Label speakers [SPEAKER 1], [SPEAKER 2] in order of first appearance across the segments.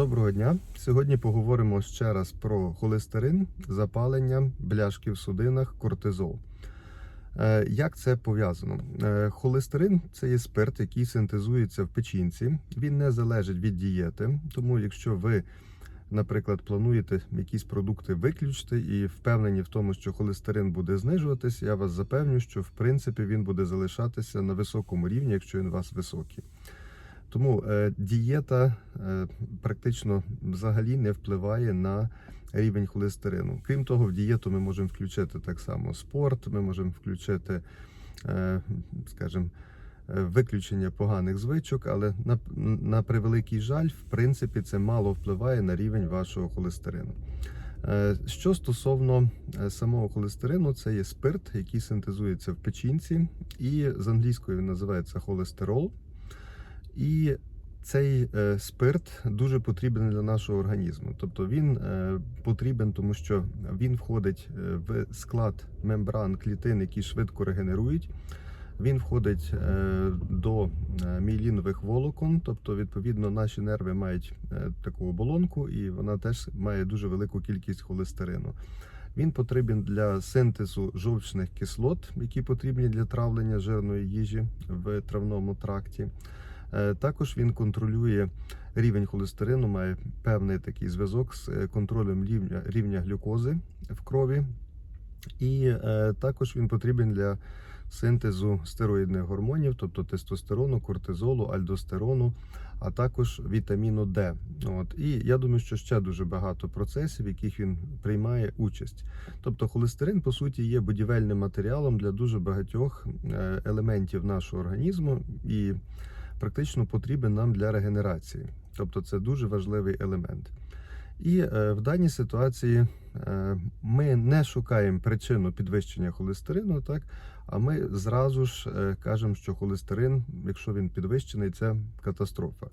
[SPEAKER 1] Доброго дня. Сьогодні поговоримо ще раз про холестерин, запалення, бляшки в судинах, кортизол. Е, Як це пов'язано? Е, Холестерин це є спирт, який синтезується в печінці. Він не залежить від дієти. Тому, якщо ви, наприклад, плануєте якісь продукти виключити і впевнені в тому, що холестерин буде знижуватись, я вас запевню, що в принципі він буде залишатися на високому рівні, якщо він у вас високий. Тому е, дієта е, практично взагалі не впливає на рівень холестерину. Крім того, в дієту ми можемо включити так само спорт, ми можемо включити, е, скажімо, виключення поганих звичок, але на, на превеликий жаль, в принципі, це мало впливає на рівень вашого холестерину. Що стосовно самого холестерину, це є спирт, який синтезується в печінці, і з англійської він називається холестерол. І цей е, спирт дуже потрібен для нашого організму. Тобто він е, потрібен, тому що він входить е, в склад мембран клітин, які швидко регенерують. Він входить до мієлінових волокон, тобто, відповідно, наші нерви мають таку оболонку, і вона теж має дуже велику кількість холестерину. Він потрібен для синтезу жовчних кислот, які потрібні для травлення жирної їжі в травному тракті. Е, Також він контролює рівень холестерину, має певний такий зв'язок з е, контролем рівня, рівня глюкози в крові, і е, також він потрібен для синтезу стероїдних гормонів, тобто тестостерону, кортизолу, альдостерону, а також вітаміну Д. От і я думаю, що ще дуже багато процесів, в яких він приймає участь. Тобто, холестерин по суті є будівельним матеріалом для дуже багатьох елементів нашого організму і практично потрібен нам для регенерації. Тобто, це дуже важливий елемент. І е, в даній ситуації е, ми не шукаємо причину підвищення холестерину, так а ми зразу ж е, кажемо, що холестерин, якщо він підвищений, це катастрофа.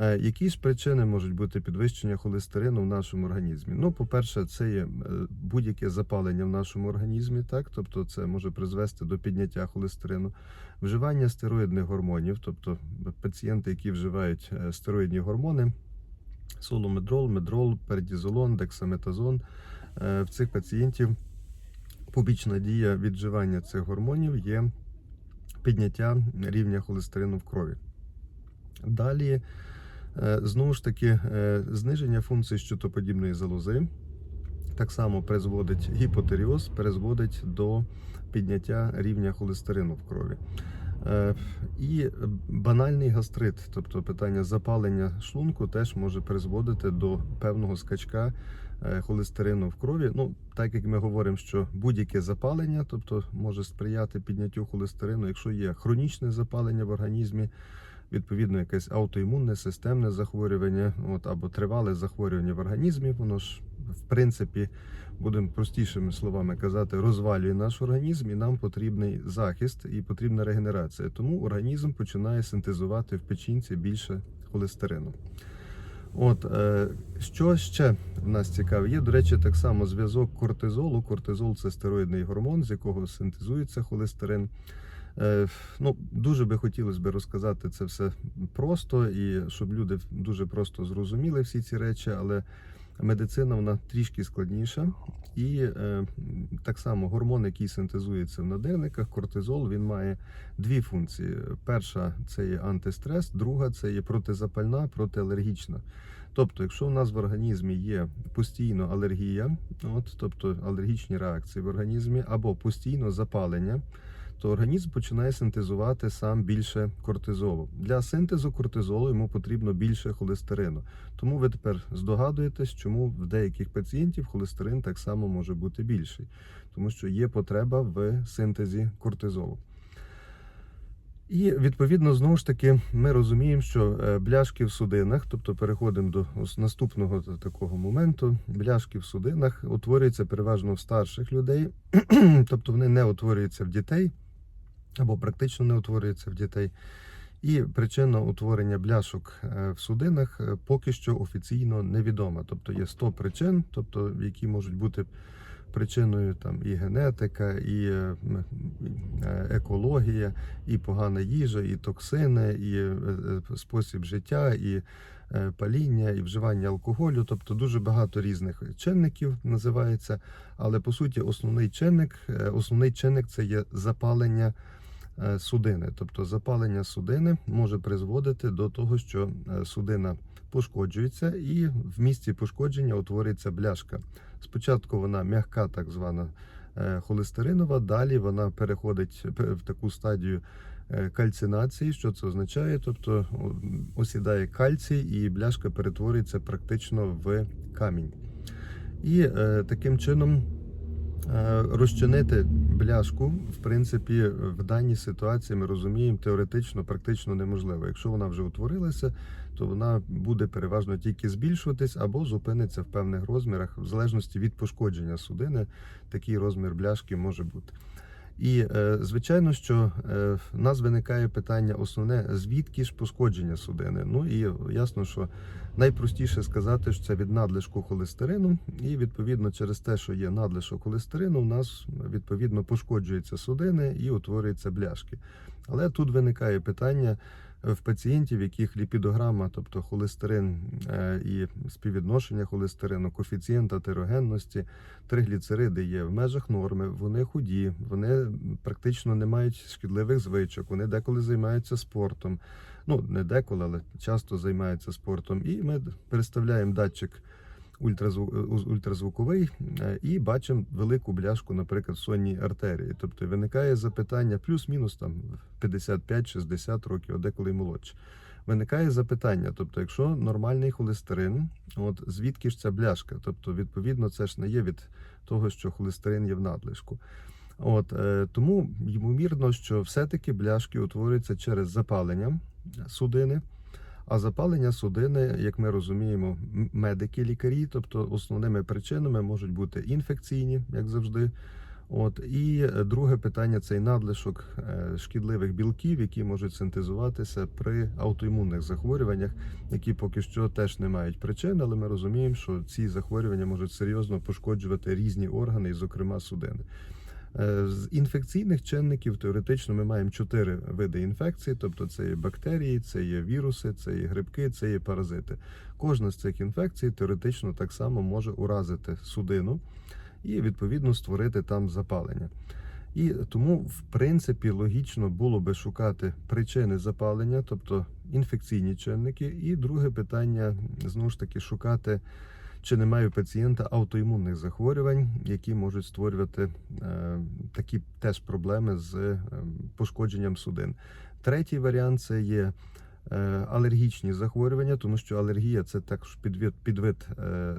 [SPEAKER 1] Е, Які ж причини можуть бути підвищення холестерину в нашому організмі? Ну, по-перше, це є е, будь-яке запалення в нашому організмі, так тобто це може призвести до підняття холестерину, вживання стероїдних гормонів, тобто пацієнти, які вживають е, стероїдні гормони, соломедрол, медрол, пердізолон, дексаметазон. В цих пацієнтів побічна дія від вживання цих гормонів є підняття рівня холестерину в крові. Далі, знову ж таки, е, зниження функції щитоподібної залози так само призводить гіпотеріоз, призводить до підняття рівня холестерину в крові. Е, І банальний гастрит, тобто питання запалення шлунку, теж може призводити до певного скачка е, холестерину в крові. Ну, так як ми говоримо, що будь-яке запалення, тобто може сприяти підняттю холестерину, якщо є хронічне запалення в організмі, відповідно, якесь аутоімунне системне захворювання, от або тривале захворювання в організмі, воно ж в принципі, будемо простішими словами казати, розвалює наш організм, і нам потрібний захист і потрібна регенерація. Тому організм починає синтезувати в печінці більше холестерину. От е, що ще в нас цікаве? Є, до речі, так само зв'язок кортизолу. Кортизол це стероїдний гормон, з якого синтезується холестерин. Е, ну, дуже би хотілося б розказати це все просто і щоб люди дуже просто зрозуміли всі ці речі, але медицина вона трішки складніша. І е, так само гормон, який синтезується в надирниках, кортизол, він має дві функції. Перша це є антистрес, друга це є протизапальна, протиалергічна. Тобто, якщо в нас в організмі є постійно алергія, от, тобто алергічні реакції в організмі, або постійно запалення, то організм починає синтезувати сам більше кортизолу. Для синтезу кортизолу йому потрібно більше холестерину. Тому ви тепер здогадуєтесь, чому в деяких пацієнтів холестерин так само може бути більший, тому що є потреба в синтезі кортизолу. І відповідно знову ж таки ми розуміємо, що е, бляшки в судинах, тобто переходимо до наступного такого моменту. Бляшки в судинах утворюються переважно в старших людей, тобто вони не утворюються в дітей або практично не утворюються в дітей. І причина утворення бляшок е, в судинах е, поки що офіційно невідома. Тобто є 100 причин, тобто які можуть бути причиною там і генетика, і е, екологія, і погана їжа, і токсини, і спосіб життя, і паління і вживання алкоголю, тобто дуже багато різних чинників називається. Але по суті, основний чинник, основний чинник це є запалення судини. Тобто запалення судини може призводити до того, що е, судина пошкоджується, і в місці пошкодження утворюється бляшка. Спочатку вона м'яка, так звана е, холестеринова, далі вона переходить в таку стадію е, кальцинації. Що це означає? Тобто осідає кальцій, і бляшка перетворюється практично в камінь. І е, таким чином е, розчинити бляшку, в принципі, в даній ситуації ми розуміємо, теоретично практично неможливо. Якщо вона вже утворилася, то вона буде переважно тільки збільшуватись або зупиниться в певних розмірах, в залежності від пошкодження судини, такий розмір бляшки може бути. І е, звичайно, що е, в нас виникає питання основне, звідки ж пошкодження судини. Ну і ясно, що найпростіше сказати, що це від надлишку холестерину, і відповідно через те, що є надлишок холестерину, у нас відповідно пошкоджуються судини і утворюються бляшки. Але тут виникає питання в пацієнтів, яких ліпідограма, тобто холестерин е, і співвідношення холестерину, коефіцієнт атерогенності, тригліцериди є в межах норми, вони худі, вони практично не мають шкідливих звичок, вони деколи займаються спортом. Ну, не деколи, але часто займаються спортом. І ми переставляємо датчик ультразвуковий е, і бачимо велику бляшку, наприклад, в сонній артерії. Тобто виникає запитання плюс-мінус там 55-60 років, а деколи молодше. Виникає запитання, тобто, якщо нормальний холестерин, от звідки ж ця бляшка? Тобто, відповідно, це ж не є від того, що холестерин є в надлишку. От е, тому ймовірно, що все-таки бляшки утворюються через запалення судини. А запалення судини, як ми розуміємо, медики, лікарі, тобто основними причинами можуть бути інфекційні, як завжди. От і е, друге питання це надлишок е, шкідливих білків, які можуть синтезуватися при аутоімунних захворюваннях, які поки що теж не мають причин, але ми розуміємо, що ці захворювання можуть серйозно пошкоджувати різні органи, і, зокрема судини. Е, З інфекційних чинників теоретично ми маємо чотири види інфекцій, тобто це є бактерії, це є віруси, це є грибки, це є паразити. Кожна з цих інфекцій теоретично так само може уразити судину і відповідно створити там запалення. І тому, в принципі, логічно було би шукати причини запалення, тобто інфекційні чинники. І друге питання знову ж таки шукати, чи немає у пацієнта аутоімунних захворювань, які можуть створювати е, такі теж проблеми з е, пошкодженням судин. Третій варіант це є е, алергічні захворювання, тому що алергія це також підвид, підвид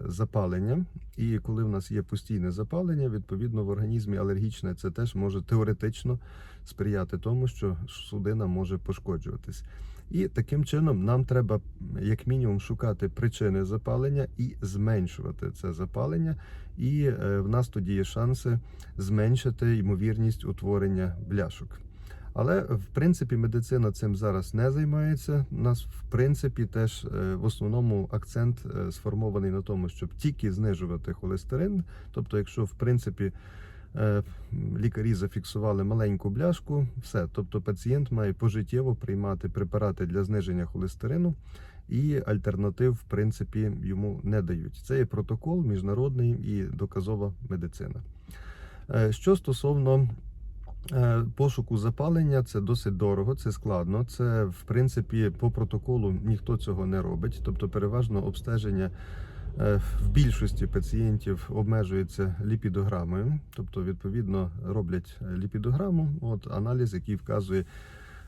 [SPEAKER 1] запалення. І коли в нас є постійне запалення, відповідно в організмі алергічне це теж може теоретично сприяти тому, що судина може пошкоджуватись. І таким чином нам треба як мінімум шукати причини запалення і зменшувати це запалення. І е, в нас тоді є шанси зменшити ймовірність утворення бляшок. Але в принципі медицина цим зараз не займається. У нас в принципі теж е, в основному акцент е, сформований на тому, щоб тільки знижувати холестерин. Тобто, якщо в принципі лікарі зафіксували маленьку бляшку, все. Тобто пацієнт має пожиттєво приймати препарати для зниження холестерину, і альтернатив, в принципі, йому не дають. Це є протокол міжнародний і доказова медицина. Е, Що стосовно е, пошуку запалення, це досить дорого, це складно. Це в принципі по протоколу ніхто цього не робить. Тобто, переважно обстеження е, в більшості пацієнтів обмежується ліпідограмою, тобто, відповідно, роблять е, ліпідограму, от аналіз, який вказує.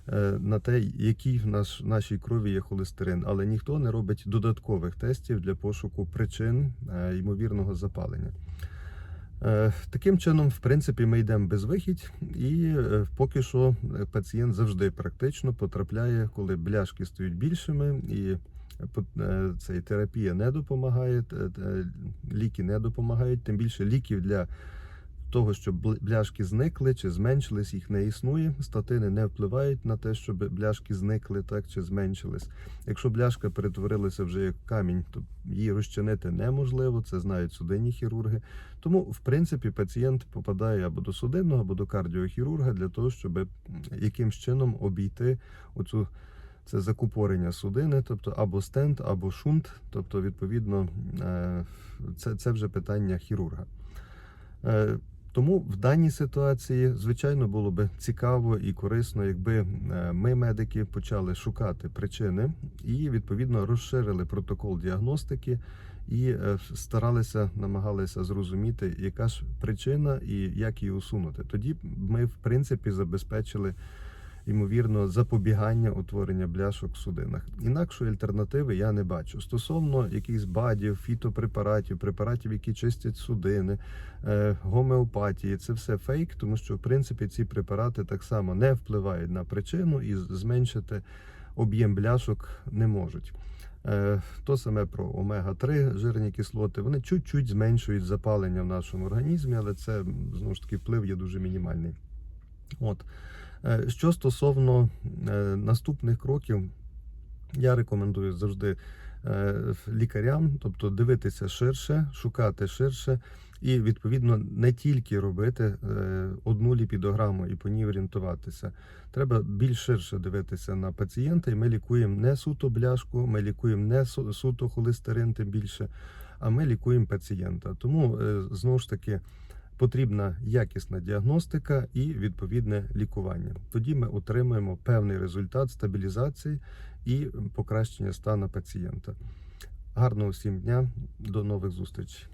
[SPEAKER 1] е, На те, який в наш, нашій крові є холестерин, але ніхто не робить додаткових тестів для пошуку причин е, ймовірного запалення. Е, Таким чином, в принципі, ми йдемо без вихідь, і е, поки що е, пацієнт завжди практично потрапляє, коли бляшки стають більшими, і е, е, цей терапія не допомагає, т- ліки не допомагають. Тим більше ліків для того, щоб бляшки зникли чи зменшились, їх не існує. Статини не впливають на те, щоб бляшки зникли так чи зменшились. Якщо бляшка перетворилася вже як камінь, то її розчинити неможливо. Це знають судинні хірурги. Тому, в принципі, пацієнт попадає або до судинного, або до кардіохірурга для того, щоб якимсь чином обійти оцю це закупорення судини, тобто або стенд, або шунт. Тобто, відповідно, е, це, це вже питання хірурга. Е, Тому в даній ситуації, звичайно, було би цікаво і корисно, якби е, ми, медики, почали шукати причини і відповідно розширили протокол діагностики і старалися, намагалися зрозуміти, яка ж причина і як її усунути. Тоді ми, в принципі, забезпечили ймовірно запобігання утворення бляшок в судинах. Інакшої альтернативи я не бачу. Стосовно якихось бадів, фітопрепаратів, препаратів, які чистять судини, е, гомеопатії, це все фейк, тому що в принципі ці препарати так само не впливають на причину і зменшити об'єм бляшок не можуть. Е, То саме про омега-3 жирні кислоти. Вони чуть-чуть зменшують запалення в нашому організмі, але це знову ж таки вплив є дуже мінімальний. От. Е, Що стосовно е, наступних кроків, я рекомендую завжди е, лікарям, тобто дивитися ширше, шукати ширше, і відповідно не тільки робити одну ліпідограму і по ній орієнтуватися. Треба більш ширше дивитися на пацієнта, і ми лікуємо не суто бляшку, ми лікуємо не суто холестерин, тим більше, а ми лікуємо пацієнта. Тому знову ж таки. Потрібна якісна діагностика і відповідне лікування. Тоді ми отримаємо певний результат стабілізації і покращення стану пацієнта. Гарного всім дня, до нових зустрічей.